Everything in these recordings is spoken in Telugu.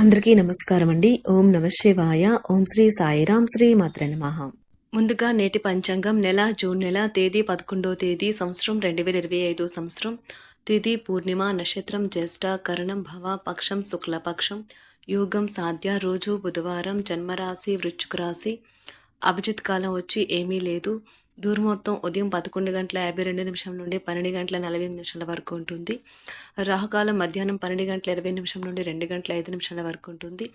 అందరికీ నమస్కారం అండి ఓం నమ శివాయ. ఓం శ్రీ సాయిరాం శ్రీ మాత్ర నమః. ముందుగా నేటి పంచాంగం నెల జూన్ నెల తేదీ పదకొండో తేదీ సంవత్సరం రెండు వేల ఇరవై ఐదో సంవత్సరం. తిథి పూర్ణిమ నక్షత్రం జ్యేష్ఠ కరణం భవ పక్షం శుక్లపక్షం. యోగం సాధ్య రోజు బుధవారం జన్మరాశి వృశ్చిక రాశి. అభిజిత్ కాలం వచ్చి ఏమీ లేదు. దూర్మొత్తం ఉదయం పదకొండు గంటల యాభై రెండు నిమిషం నుండి పన్నెండు గంటల నలభై ఎనిమిది నిమిషాల వరకు ఉంటుంది. రాహుకాలం మధ్యాహ్నం పన్నెండు గంటల ఇరవై నిమిషం నుండి రెండు గంటల ఐదు నిమిషాల వరకు ఉంటుంది.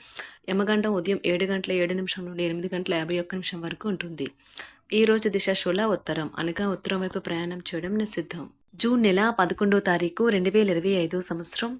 యమగండం ఉదయం ఏడు గంటల ఏడు నిమిషం నుండి ఎనిమిది గంటల యాభై ఒక్క నిమిషం వరకు ఉంటుంది. ఈ రోజు దిశ శుల ఉత్తరం. అనగా ఉత్తరం వైపు ప్రయాణం చేయడం నిషిద్ధం. జూన్ నెల పదకొండో తారీఖు రెండు వేల ఇరవై ఐదో సంవత్సరం.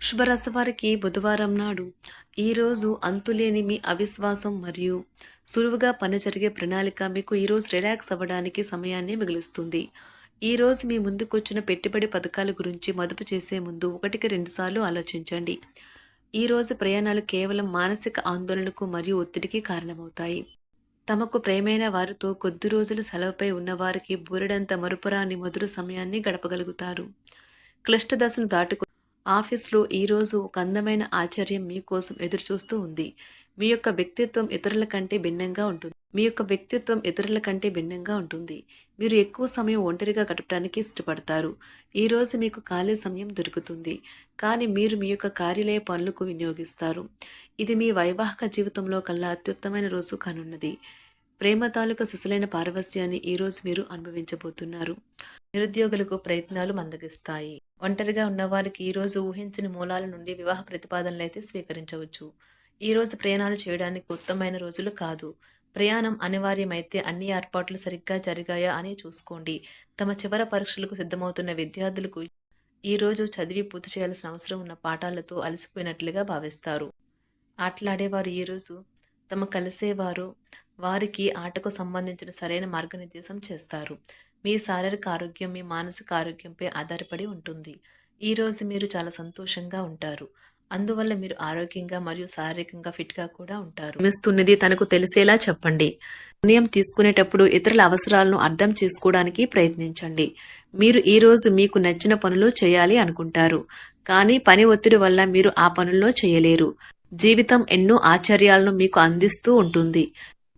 వృషభరాశి వారికి బుధవారం నాడు. ఈరోజు అంతులేని మీ అవిశ్వాసం మరియు సులువుగా పని జరిగే ప్రణాళిక మీకు ఈరోజు రిలాక్స్ అవ్వడానికి సమయాన్ని మిగులుస్తుంది. ఈరోజు మీ ముందుకొచ్చిన పెట్టుబడి పథకాల గురించి మదుపు చేసే ముందు ఒకటికి రెండుసార్లు ఆలోచించండి. ఈ రోజు ప్రయాణాలు కేవలం మానసిక ఆందోళనకు మరియు ఒత్తిడికి కారణమవుతాయి. తమకు ప్రేమైన వారితో కొద్ది రోజులు సెలవుపై ఉన్నవారికి బూరెడంత మరుపురాని మధుర సమయాన్ని గడపగలుగుతారు. క్లిష్ట దశను దాటుకు ఆఫీస్లో ఈరోజు ఒక అందమైన ఆశ్చర్యం మీకోసం ఎదురుచూస్తూ ఉంది. మీ యొక్క వ్యక్తిత్వం ఇతరుల కంటే భిన్నంగా ఉంటుంది. మీ యొక్క వ్యక్తిత్వం ఇతరుల కంటే భిన్నంగా ఉంటుంది. మీరు ఎక్కువ సమయం ఒంటరిగా గడపడానికి ఇష్టపడతారు. ఈ రోజు మీకు ఖాళీ సమయం దొరుకుతుంది. కానీ మీరు మీ యొక్క కార్యాలయ పనులకు వినియోగిస్తారు. ఇది మీ వైవాహిక జీవితంలో కల్లా అత్యుత్తమైన రోజు కానున్నది. ప్రేమ తాలూకా సిసలైన పారవస్యాన్ని ఈరోజు మీరు అనుభవించబోతున్నారు. నిరుద్యోగులకు ప్రయత్నాలు మందగిస్తాయి. ఒంటరిగా ఉన్నవారికి ఈరోజు రోజు ఊహించని మూలాల నుండి వివాహ ప్రతిపాదనలు అయితే స్వీకరించవచ్చు. ఈరోజు ప్రయాణాలు చేయడానికి ఉత్తమమైన రోజులు కాదు. ప్రయాణం అనివార్యమైతే అన్ని ఏర్పాట్లు సరిగ్గా జరిగాయా అని చూసుకోండి. తమ చివర పరీక్షలకు సిద్ధమవుతున్న విద్యార్థులకు ఈ రోజు చదివి పూర్తి చేయాల్సిన అవసరం ఉన్న పాఠాలతో అలసిపోయినట్లుగా భావిస్తారు. ఆటలాడేవారు ఈరోజు తమ కలిసేవారు వారికి ఆటకు సంబంధించిన సరైన మార్గనిర్దేశం చేస్తారు. మీ శారీరక ఆరోగ్యం మీ మానసిక ఆరోగ్యంపై ఆధారపడి ఉంటుంది. ఈ రోజు మీరు చాలా సంతోషంగా ఉంటారు. అందువల్ల మీరు ఆరోగ్యంగా మరియు శారీరకంగా ఫిట్గా కూడా ఉంటారు. మిస్తున్నది తనకు తెలిసేలా చెప్పండి. నిర్ణయం తీసుకునేటప్పుడు ఇతరుల అవసరాలను అర్థం చేసుకోవడానికి ప్రయత్నించండి. మీరు ఈరోజు మీకు నచ్చిన పనులు చేయాలి అనుకుంటారు. కానీ పని ఒత్తిడి వల్ల మీరు ఆ పనుల్లో చేయలేరు. జీవితం ఎన్నో ఆశ్చర్యాలను మీకు అందిస్తూ ఉంటుంది.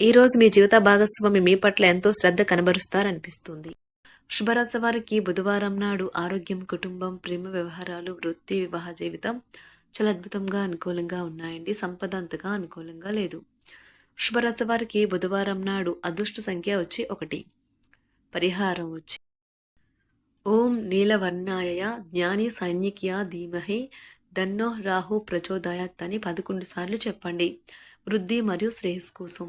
ఈ రోజు మీ జీవిత భాగస్వామి మీ పట్ల ఎంతో శ్రద్ధ కనబరుస్తారనిపిస్తుంది. వృషభరాశి వారికి బుధవారం నాడు ఆరోగ్యం కుటుంబం ప్రేమ వ్యవహారాలు వృత్తి వివాహ జీవితం చాలా అద్భుతంగా అనుకూలంగా ఉన్నాయండి. సంపద అంతగా అనుకూలంగా లేదు. వృషభరాశి వారికి బుధవారం నాడు అదృష్ట సంఖ్య వచ్చి ఒకటి. పరిహారం వచ్చి. ఓం నీలవర్ణాయ జ్ఞాని సైన్యక్య ధీమహి దన్నో రాహు ప్రచోదయాత్ అని పదకొండు సార్లు చెప్పండి. వృద్ధి మరియు శ్రేయస్ కోసం.